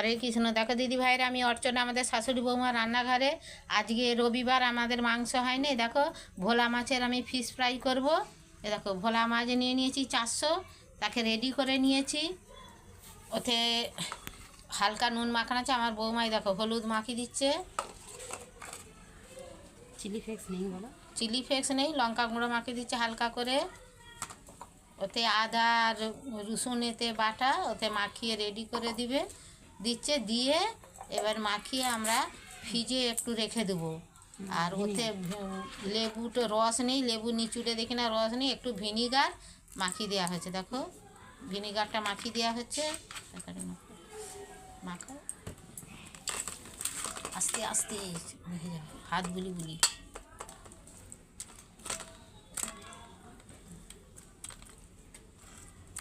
হরে কৃষ্ণ। দেখো দিদি ভাইরা আমি অর্চনা আমাদের শাশুড়ি বৌমা রান্নাঘরে। আজকে রবিবার আমাদের মাংস হয়নি দেখো ভোলা মাছের আমি ফিশ ফ্রাই করব। এ দেখো ভোলা মাছ নিয়ে নিয়েছি চারশো তাকে রেডি করে নিয়েছি। ওতে হালকা নুন মাখানো আছে আমার বৌমাই দেখো হলুদ মাখিয়ে দিচ্ছে। চিলি ফ্লেক্স নেই বলো। চিলি ফ্লেক্স নেই লঙ্কা গুঁড়ো মাখিয়ে দিচ্ছে হালকা করে। ওতে আদা আর রসুন এতে বাটা ওতে মাখিয়ে রেডি করে দিবে। দিচ্ছে, দিয়ে এবার মাখিয়ে আমরা ফ্রিজে একটু রেখে দেবো। আর ওতে ভি- লেবু তো রস নেই, লেবু নিচুড়ে দেখি না, রস নেই, একটু ভিনিগার মাখিয়ে দেওয়া হয়েছে, দেখো। ভিনিগারটা মাখিয়ে দেওয়া হচ্ছে। মাখো। আস্তে আস্তে হাত বুলি বুলি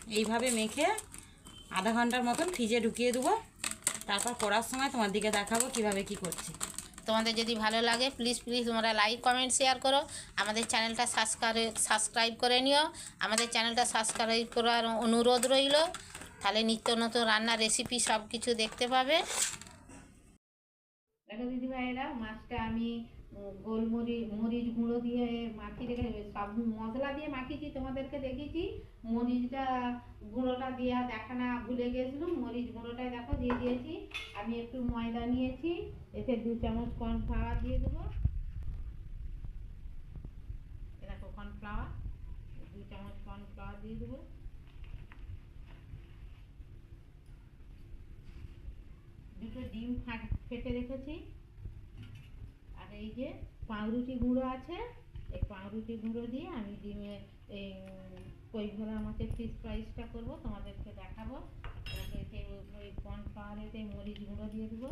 এইভাবে মেখে আধা ঘণ্টার মতন ফ্রিজে ঢুকিয়ে দেবো। তারপর করার সময় তোমার দিকে দেখাবো কীভাবে কি করছি। তোমাদের যদি ভালো লাগে প্লিজ প্লিজ তোমরা লাইক কমেন্ট শেয়ার করো। আমাদের চ্যানেলটা সাবস্ক্রাইব সাবস্ক্রাইব করে নিও। আমাদের চ্যানেলটা সাবস্ক্রাইব করার অনুরোধ রইল। তাহলে নিত্য নতুন রান্নার রেসিপি সব কিছু দেখতে পাবে। দেখো দিদি ভাইরা মাছটা আমি গোলমরিচ মরিচ গুঁড়ো দিয়ে মাখিয়ে রেখে সব মশলা দিয়ে মাখিয়েছি, তোমাদেরকে দেখিয়েছি। মরিচটা গুঁড়োটা দেওয়া দেখানা ভুলে গেছিলাম মরিচ গুঁড়োটাই দেখো দিয়ে দিয়েছি। আমি একটু ময়দা নিয়েছি। এতে দু চামচ কর্নফ্লাওয়ার দিয়ে দেবো। দেখো কর্নফ্লাওয়ার দু চামচ কর্নফ্লাওয়ার দিয়ে দেবো। দুটো ডিম ফাট, ফেটে রেখেছি। এই যে পাউরুটি গুঁড়ো আছে, এই পাউরুটি গুঁড়ো দিয়ে আমি ডিমে এই কই ভোলা মাছের ফিশ ফ্রাইসটা করব, তোমাদেরকে দেখাবো। ওই কর্নফ্লাওয়ারেতে মরিচ গুঁড়ো দিয়ে দেবো।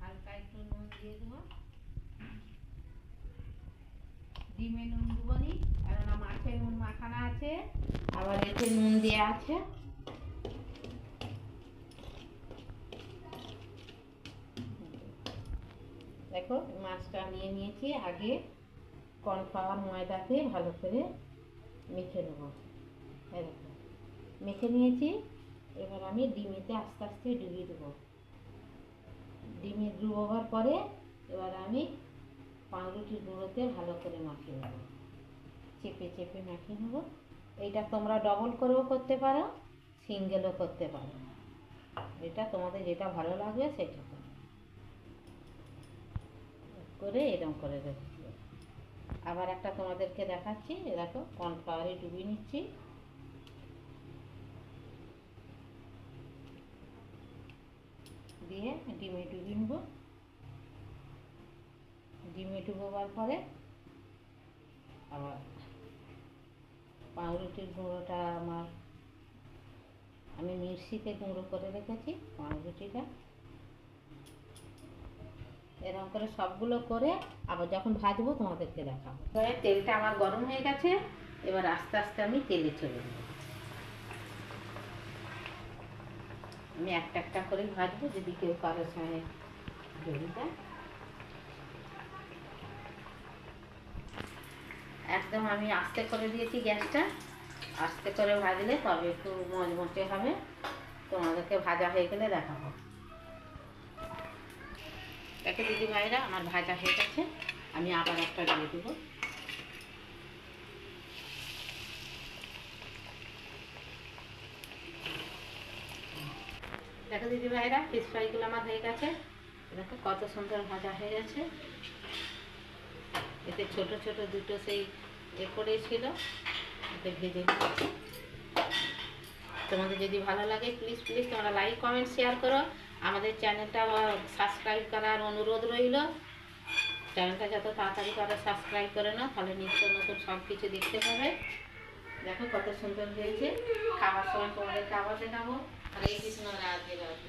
হালকা একটু নুন দিয়ে দেবো। ডিমে নুন দেবো নি, কেননা মাছে নুন মাখানো আছে, আবার এতে নুন দেওয়া আছে। দেখো, মাছটা নিয়ে নিয়েছি, আগে কর্নফ্লাওয়ার ময়দাতে ভালো করে মেখে নেব। দেখো, মেখে নিয়েছি, এবার আমি ডিমেতে আস্তে আস্তে ডুবিয়ে দেবো। ডিমে ডুবোবার পরে এবার আমি পাউরুটির গুঁড়োতে ভালো করে মাখিয়ে নেব। চেপে চেপে মাখিয়ে নেব। এইটা তোমরা ডবল করেও করতে পারো সিঙ্গেলও করতে পারো। এটা তোমাদের যেটা ভালো লাগবে সেটা। করো এরকম করে রেখে আবার একটা তোমাদেরকে দেখাচ্ছি দেখো কর্নফ্লাওয়ারে ডুবিয়ে নিচ্ছি। দিয়ে ডিমে ডুবিয়ে নেব। ডিমে ডুবোবার পরে আবার পাউরুটির গুঁড়োটা আমার, আমি মিক্সিতে গুঁড়ো করে রেখেছি, পাউরুটিটা। এরকম করে সবগুলো করে আবার যখন ভাজবো তোমাদেরকে দেখাবো। এবারে তেলটা আমার গরম হয়ে গেছে, এবার আস্তে আস্তে আমি তেলে চলে যাব আমি একটা একটা করে ভাজবো, যদি কেউ কারোর সঙ্গে জড়ি দেয় একদম আমি আস্তে করে দিয়েছি গ্যাসটা। আস্তে করে ভাজলে তবে একটু মচমচে হবে। তোমাদেরকে ভাজা হয়ে গেলে দেখাবো। দেখো দিদি ভাইরা, আমার ভাজা হয়ে গেছে, আমি আবার একটা দিয়ে দেবো। দেখো দিদি ভাইরা ফিশ ফ্রাইগুলো আমার হয়ে গেছে। দেখো কত সুন্দর ভাজা হয়ে গেছে। এতে ছোট ছোট দুটো সেই এ করেছিল এতে ভেজে তোমাদের যদি ভালো লাগে প্লিজ প্লিজ তোমরা লাইক কমেন্ট শেয়ার করো। আমাদের চ্যানেলটা সাবস্ক্রাইব করার অনুরোধ রইল। চ্যানেলটা যত তাড়াতাড়ি করে সাবস্ক্রাইব করে নাও, তাহলে নিত্য নতুন সব কিছু দেখতে পাবে। দেখো কত সুন্দর হয়েছে। খাবার সময় তোমাদের খাবার দেখাবো। হরে কৃষ্ণ, রাধে রাধে।